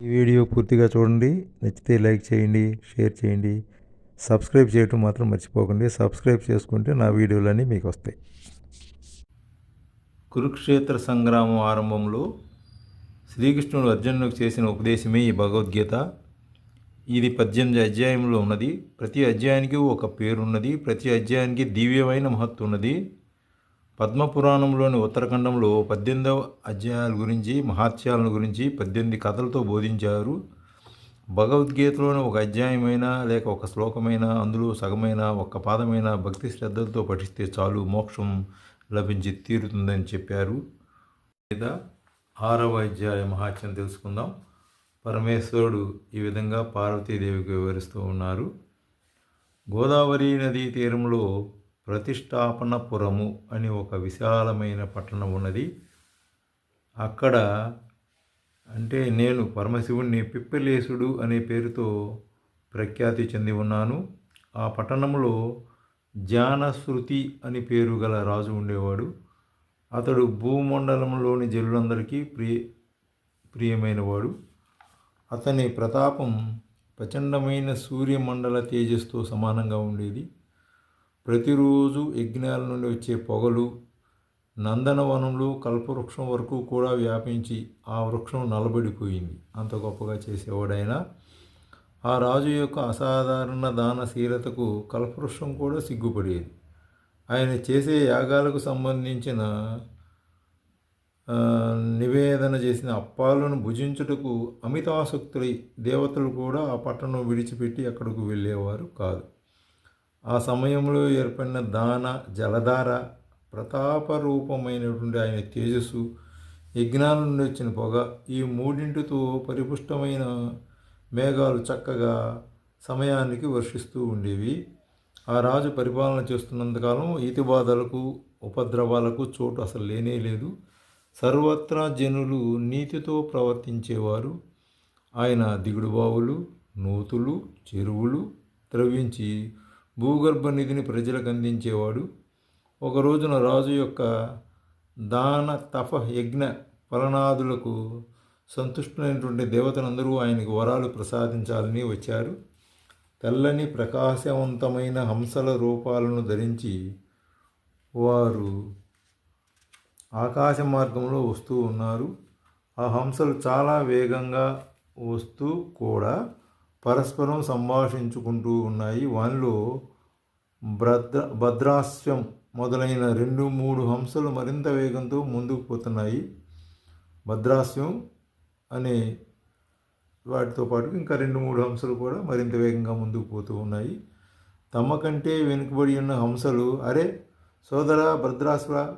ఈ వీడియో పూర్తిగా చూడండి. నచ్చితే లైక్ చేయండి షేర్ చేయండి. సబ్స్క్రైబ్ చేయటం మాత్రం మర్చిపోకండి. సబ్స్క్రైబ్ చేసుకుంటే నా వీడియోలన్నీ మీకు వస్తాయి. కురుక్షేత్ర సంగ్రామం ఆరంభంలో శ్రీకృష్ణుడు అర్జునుడికి చేసిన ఉపదేశమే ఈ భగవద్గీత. ఇది పద్దెనిమిది అధ్యాయంలో ఉన్నది. ప్రతి అధ్యాయానికి ఒక పేరు ఉన్నది ప్రతి అధ్యాయానికి దివ్యమైన మహత్వ ఉన్నది. పద్మపురాణంలోని ఉత్తరఖండంలో పద్దెనిమిదవ అధ్యాయాల గురించి మహాత్యాలను గురించి పద్దెనిమిది కథలతో బోధించారు. భగవద్గీతలోని ఒక అధ్యాయమైన లేక ఒక శ్లోకమైన అందులో సగమైన ఒక్క పాదమైన భక్తి శ్రద్ధలతో పఠిస్తే చాలు మోక్షం లభించి తీరుతుందని చెప్పారు. లేదా ఆరవ అధ్యాయ మహాత్యం తెలుసుకుందాం. పరమేశ్వరుడు ఈ విధంగా పార్వతీదేవికి వివరిస్తూ ఉన్నారు. గోదావరి నదీ తీరంలో ప్రతిష్టాపనపురము అని ఒక విశాలమైన పట్టణం ఉన్నది. అక్కడ అంటే నేను పరమశివుణ్ణి పిప్పిలేసుడు అనే పేరుతో ప్రఖ్యాతి చెంది ఉన్నాను. ఆ పట్టణంలో జానశ్రుతి అని పేరు గల రాజు ఉండేవాడు. అతడు భూమండలంలోని జనులందరికీ ప్రియ ప్రియమైనవాడు. అతని ప్రతాపం ప్రచండమైన సూర్యమండల తేజస్తో సమానంగా ఉండేది. ప్రతిరోజు యజ్ఞాల నుండి వచ్చే పొగలు నందనవనంలో కల్పవృక్షం వరకు కూడా వ్యాపించి ఆ వృక్షం నలబడిపోయింది. అంత గొప్పగా చేసేవాడైనా ఆ రాజు యొక్క అసాధారణ దానశీలతకు కల్పవృక్షం కూడా సిగ్గుపడేది. ఆయన చేసే యాగాలకు సంబంధించిన నివేదన చేసిన అప్పాలను భుజించుటకు అమితాసక్తులై దేవతలు కూడా ఆ పట్టణం విడిచిపెట్టి అక్కడికి వెళ్ళేవారు కాదు. ఆ సమయంలో ఏర్పడిన దాన జలధార ప్రతాపరూపమైనటువంటి ఆయన తేజస్సు యజ్ఞాల నుండి వచ్చిన పొగ ఈ మూడింటితో పరిపుష్టమైన మేఘాలు చక్కగా సమయానికి వర్షిస్తూ ఉండేవి. ఆ రాజు పరిపాలన చేస్తున్నంతకాలం ఈతి బాధలకు ఉపద్రవాలకు చోటు అసలు లేనే లేదు. సర్వత్రా జనులు నీతితో ప్రవర్తించేవారు. ఆయన దిగుడు బావులు నూతులు చెరువులు త్రవ్వించి భూగర్భ నిధిని ప్రజలకు అందించేవాడు. ఒక రోజున రాజు యొక్క దాన తప యజ్ఞ ఫలనాదులకు సంతుష్టులైనటువంటి దేవతలందరూ ఆయనకు వరాలు ప్రసాదించాలని వచ్చారు. తెల్లని ప్రకాశవంతమైన హంసల రూపాలను ధరించి వారు ఆకాశ మార్గంలో వస్తూ ఉన్నారు. ఆ హంసలు చాలా వేగంగా వస్తూ కూడా పరస్పరం సంభాషించుకుంటూ ఉన్నాయి. వానిలో భద్ర భద్రాస్యం మొదలైన రెండు మూడు హంసలు మరింత వేగంతో ముందుకు పోతున్నాయి. భద్రాస్యం అనే వాటితో పాటు ఇంకా రెండు మూడు హంసలు కూడా మరింత వేగంగా ముందుకు పోతూ ఉన్నాయి. తమ కంటే వెనుకబడి ఉన్న హంసలు అరే సోదర భద్రాస్వ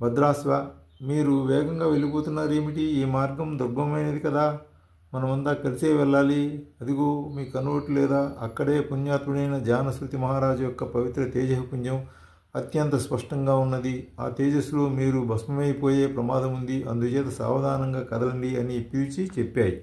భద్రాస్వ మీరు వేగంగా వెళ్ళిపోతున్నారు ఏమిటి ఈ మార్గం దుర్గమైనది కదా. మనమంతా కలిసే వెళ్ళాలి. అదిగో మీ కనువట్టు లేదా అక్కడే పుణ్యాత్ముడైన జానశ్రుతి మహారాజు యొక్క పవిత్ర తేజపుంజం అత్యంత స్పష్టంగా ఉన్నది. ఆ తేజస్సులో మీరు భస్మమైపోయే ప్రమాదం ఉంది. అందుచేత సావధానంగా కదలండి అని పిలిచి చెప్పాయి.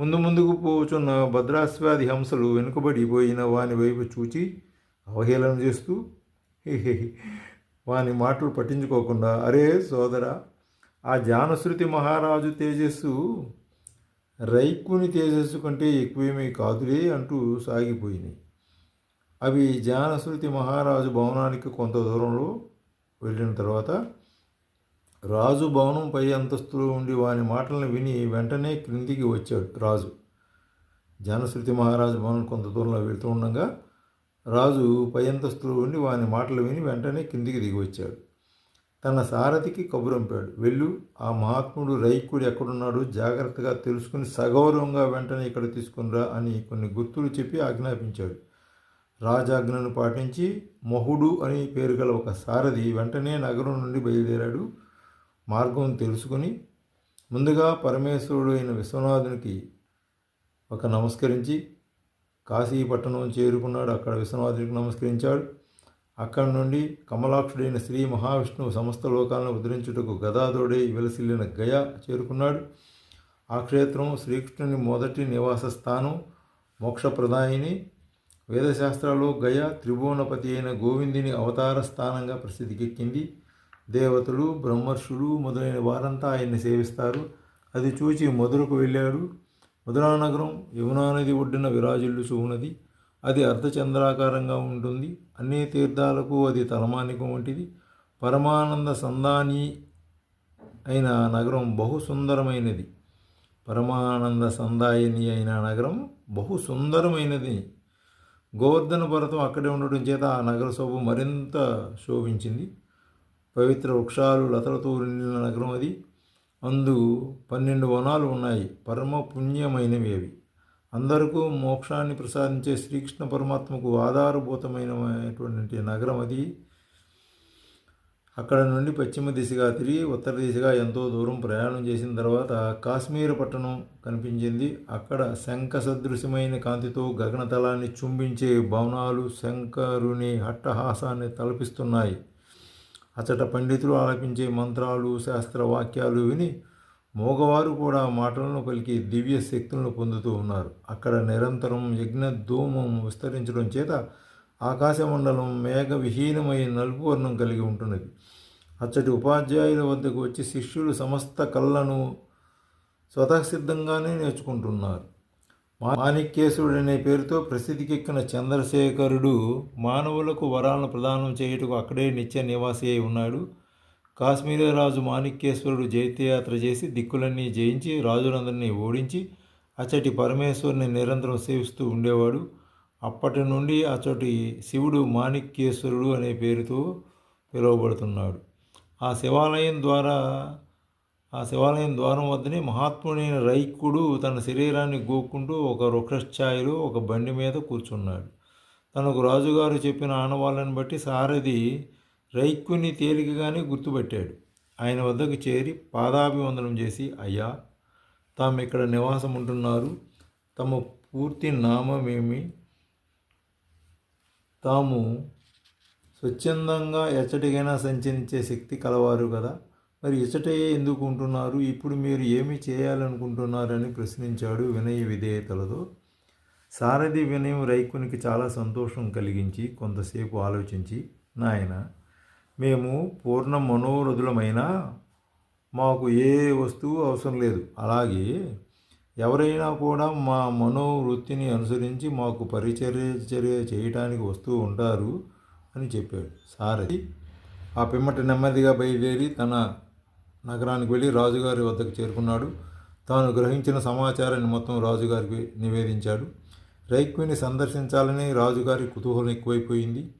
ముందు ముందుకు పోచున్న భద్రాస్వాది హంసలు వెనుకబడిపోయిన వాని వైపు చూచి అవహేళన చేస్తూ వాని మాటలు పట్టించుకోకుండా అరే సోదర ఆ జానశ్రుతి మహారాజు తేజస్సు రైకుని తేజస్సు కంటే ఎక్కువేమీ కాదులే అంటూ సాగిపోయినాయి. అవి జానశ్రుతి మహారాజు భవనానికి కొంత దూరంలో వెళ్ళిన తర్వాత రాజు భవనం పై అంతస్తులో ఉండి వాని మాటలను విని వెంటనే క్రిందికి వచ్చాడు రాజు. జానశ్రుతి మహారాజు భవనం కొంత దూరంలో వెళ్తూ ఉండగా రాజు పై అంతస్తులో ఉండి వాని మాటలు విని వెంటనే కిందికి దిగి వచ్చాడు. తన సారథికి కబురంపాడు వెళ్ళు ఆ మహాత్ముడు రైకుడు ఎక్కడున్నాడో జాగ్రత్తగా తెలుసుకుని సగౌరవంగా వెంటనే ఇక్కడ తీసుకునిరా అని కొన్ని గుర్తులు చెప్పి ఆజ్ఞాపించాడు. రాజాజ్ఞను పాటించి మొహుడు అని పేరు గల ఒక సారథి వెంటనే నగరం నుండి బయలుదేరాడు. మార్గం తెలుసుకుని ముందుగా పరమేశ్వరుడు అయిన విశ్వనాథునికి ఒక నమస్కరించి కాశీపట్టణం చేరుకున్నాడు. అక్కడ విశ్వనాథునికి నమస్కరించాడు. అక్కడి నుండి కమలాక్షుడైన శ్రీ మహావిష్ణువు సమస్త లోకాలను ఉద్ధరించుటకు గదాదోడే వెలసిల్లిన గయ చేరుకున్నాడు. ఆ క్షేత్రం శ్రీకృష్ణుని మొదటి నివాస స్థానం మోక్షప్రదాయిని. వేదశాస్త్రాలు గయ త్రిభువనపతి అయిన గోవిందుని అవతార స్థానంగా ప్రసిద్ధికెక్కింది. దేవతలు బ్రహ్మర్షులు మొదలైన వారంతా ఆయన్ని సేవిస్తారు. అది చూచి మధురకు వెళ్ళాడు. మధురానగరం యమునా నది ఒడ్డున విరాజిల్లుచు ఉన్నది అది అర్ధచంద్రాకారంగా ఉంటుంది. అన్ని తీర్థాలకు అది తలమానికం వంటిది. పరమానంద సంధాని అయిన నగరం బహు సుందరమైనది పరమానంద సందాయిని అయిన నగరం బహు సుందరమైనది గోవర్ధన పర్వతం అక్కడే ఉండడం చేత ఆ నగర శోభ మరింత శోభించింది. పవిత్ర వృక్షాలు లతలతో నిండిన నగరం అది. అందు పన్నెండు వనాలు ఉన్నాయి. పరమ పుణ్యమైనవి అవి. అందరికీ మోక్షాన్ని ప్రసాదించే శ్రీకృష్ణ పరమాత్మకు ఆధారభూతమైనటువంటి నగరం అది. అక్కడ నుండి పశ్చిమ దిశగా తిరిగి ఉత్తర దిశగా ఎంతో దూరం ప్రయాణం చేసిన తర్వాత కాశ్మీర పట్టణం కనిపించింది. అక్కడ శంఖ సదృశ్యమైన కాంతితో గగనతలాన్ని చుంబించే భవనాలు శంకరుని హట్టహాసాన్ని తలపిస్తున్నాయి. అచట పండితులు ఆలపించే మంత్రాలు శాస్త్ర వాక్యాలు విని మోగవారు కూడా మాటలను పలికి దివ్య శక్తులను పొందుతూ ఉన్నారు. అక్కడ నిరంతరం యజ్ఞ ధూమం విస్తరించడం చేత ఆకాశమండలం మేఘ విహీనమై నలుపు వర్ణం కలిగి ఉంటున్నది. అచ్చటి ఉపాధ్యాయుల వద్దకు వచ్చి శిష్యులు సమస్త కళ్ళను స్వతసిద్ధంగానే నేర్చుకుంటున్నారు. మాణిక్యేశ్వరుడు అనే పేరుతో ప్రసిద్ధికెక్కిన చంద్రశేఖరుడు మానవులకు వరాలను ప్రదానం చేయుటకు అక్కడే నిత్య నివాసి అయి ఉన్నాడు. కాశ్మీరరాజు మాణిక్యేశ్వరుడు జైత్యయాత్ర చేసి దిక్కులన్నీ జయించి రాజులందరినీ ఓడించి అచ్చటి పరమేశ్వరుని నిరంతరం సేవిస్తూ ఉండేవాడు. అప్పటి నుండి అచ్చటి శివుడు మాణిక్యేశ్వరుడు అనే పేరుతో పిలువబడుతున్నాడు. ఆ శివాలయం ద్వారా ఆ శివాలయం ద్వారం వద్దనే మహాత్ముడైన రైకుడు తన శరీరాన్ని గోక్కుంటూ ఒక వృక్షఛాయలో ఒక బండి మీద కూర్చున్నాడు. తనకు రాజుగారు చెప్పిన ఆనవాళ్ళని బట్టి సారథి రైక్కుని తేలికగానే గుర్తుపెట్టాడు. ఆయన వద్దకు చేరి పాదాభివందనం చేసి అయ్యా తాము ఇక్కడ నివాసం ఉంటున్నారు తమ పూర్తి నామమేమి? తాము స్వచ్ఛందంగా ఎచ్చటికైనా సంచరించే శక్తి కలవారు కదా. మరి ఇచ్చటే ఎందుకు ఉంటున్నారు? ఇప్పుడు మీరు ఏమి చేయాలనుకుంటున్నారని ప్రశ్నించాడు వినయ విధేయతలతో. సారథి వినయం రైకునికి చాలా సంతోషం కలిగించి కొంతసేపు ఆలోచించి నాయన మేము పూర్ణ మనోరథులమైన మాకు ఏ వస్తువు అవసరం లేదు. అలాగే ఎవరైనా కూడా మా మనోవృత్తిని అనుసరించి మాకు పరిచర్య చేయటానికి వస్తూ ఉంటారు అని చెప్పాడు. సారథి ఆ పిమ్మట నెమ్మదిగా బయలుదేరి తన నగరానికి వెళ్ళి రాజుగారి వద్దకు చేరుకున్నాడు. తాను గ్రహించిన సమాచారాన్ని మొత్తం రాజుగారికి నివేదించాడు. రైక్విని సందర్శించాలని రాజుగారి కుతూహలం ఎక్కువైపోయింది.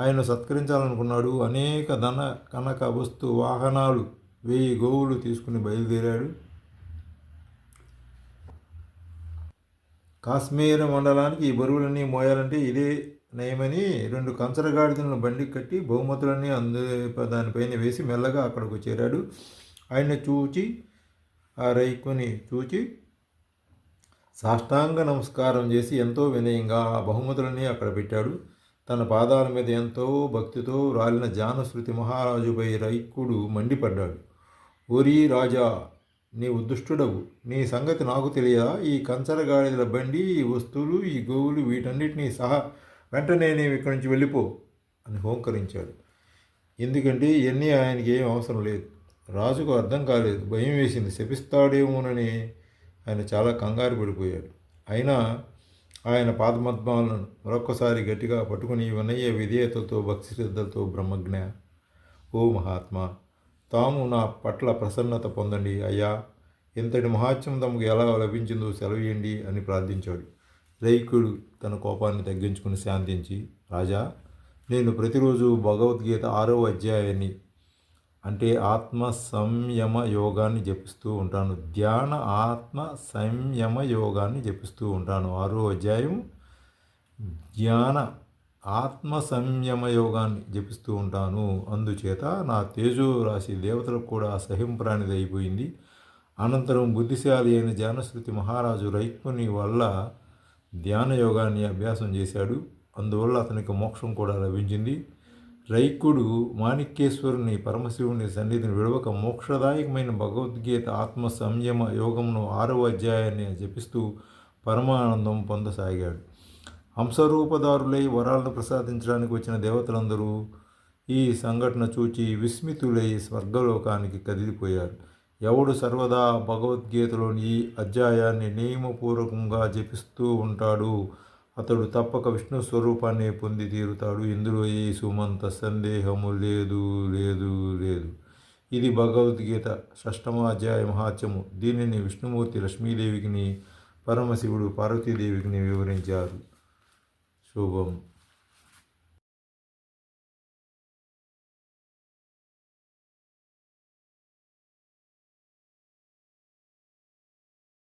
ఆయన సత్కరించాలనుకున్నాడు. అనేక ధన కనక వస్తు వాహనాలు వెయ్యి గోవులు తీసుకుని బయలుదేరాడు. కాశ్మీర మండలానికి ఈ బరువులన్నీ మోయాలంటే ఇదే నయమని రెండు కంచరగాడిదలను బండి కట్టి బహుమతులన్నీ అందు దానిపైన వేసి మెల్లగా అక్కడికి చేరాడు. ఆయన చూచి ఆ రైకుని చూచి సాష్టాంగ నమస్కారం చేసి ఎంతో వినయంగా ఆ బహుమతులన్నీ అక్కడ పెట్టాడు. తన పాదాల మీద ఎంతో భక్తితో రాలిన జానశృతి మహారాజుపై రైకుడు మండిపడ్డాడు. ఒరి రాజా నీ ఉద్దుష్టుడవు. నీ సంగతి నాకు తెలియదా? ఈ కంచరగాడిదల బండి ఈ వస్తువులు ఈ గోవులు వీటన్నిటినీ సహా వెంటనే నేను ఇక్కడి నుంచి వెళ్ళిపో అని హోంకరించాడు. ఎందుకంటే ఇవన్నీ ఆయనకి ఏం అవసరం లేదు. రాజుకు అర్థం కాలేదు. భయం వేసింది. శపిస్తాడేమోనని ఆయన చాలా కంగారు పడిపోయాడు. అయినా ఆయన పాదమద్మాలను మరొకసారి గట్టిగా పట్టుకుని వినయ్య విధేయతలతో భక్తి శ్రద్ధలతో బ్రహ్మజ్ఞ. ఓ మహాత్మా తాము నా పట్ల ప్రసన్నత పొందండి. అయ్యా ఇంతటి మహాత్యం తమకు ఎలా లభించిందో సెలవేయండి అని ప్రార్థించాడు. రైకుడు తన కోపాన్ని తగ్గించుకుని శాంతించి రాజా నేను ప్రతిరోజు భగవద్గీత ఆరో అధ్యాయాన్ని అంటే ఆత్మ సంయమ యోగాన్ని జపిస్తూ ఉంటాను. ధ్యాన ఆత్మ సంయమ యోగాన్ని జపిస్తూ ఉంటాను. ఆరో అధ్యాయం ధ్యాన ఆత్మ సంయమ యోగాన్ని జపిస్తూ ఉంటాను. అందుచేత నా తేజో రాశి దేవతలకు కూడా అసహింప్రాణిది అయిపోయింది. అనంతరం బుద్ధిశాలి అయిన జ్ఞానశ్రుతి మహారాజు రైకుని వల్ల ధ్యాన యోగాన్ని అభ్యాసం చేశాడు. అందువల్ల అతనికి మోక్షం కూడా లభించింది. రైకుడు మాణిక్యేశ్వరుని పరమశివుని సన్నిధిని విడవక మోక్షదాయకమైన భగవద్గీత ఆత్మ సంయమ యోగమును ఆరవ అధ్యాయాన్ని జపిస్తూ పరమానందం పొందసాగాడు. హంసరూపదారులై వరాలను ప్రసాదించడానికి వచ్చిన దేవతలందరూ ఈ సంఘటన చూచి విస్మితులై స్వర్గలోకానికి కదిలిపోయారు. ఎవడు సర్వదా భగవద్గీతలోని ఈ అధ్యాయాన్ని నియమపూర్వకంగా జపిస్తూ ఉంటాడు? అతడు తప్పక విష్ణు స్వరూపాన్ని పొంది తీరుతాడు. ఇందులో ఏ సుమంత సందేహము లేదు లేదు లేదు. ఇది భగవద్గీత షష్టమాధ్యాయ మహాత్యము. దీనిని విష్ణుమూర్తి లక్ష్మీదేవికిని పరమశివుడు పార్వతీదేవికిని వివరించారు. శుభం.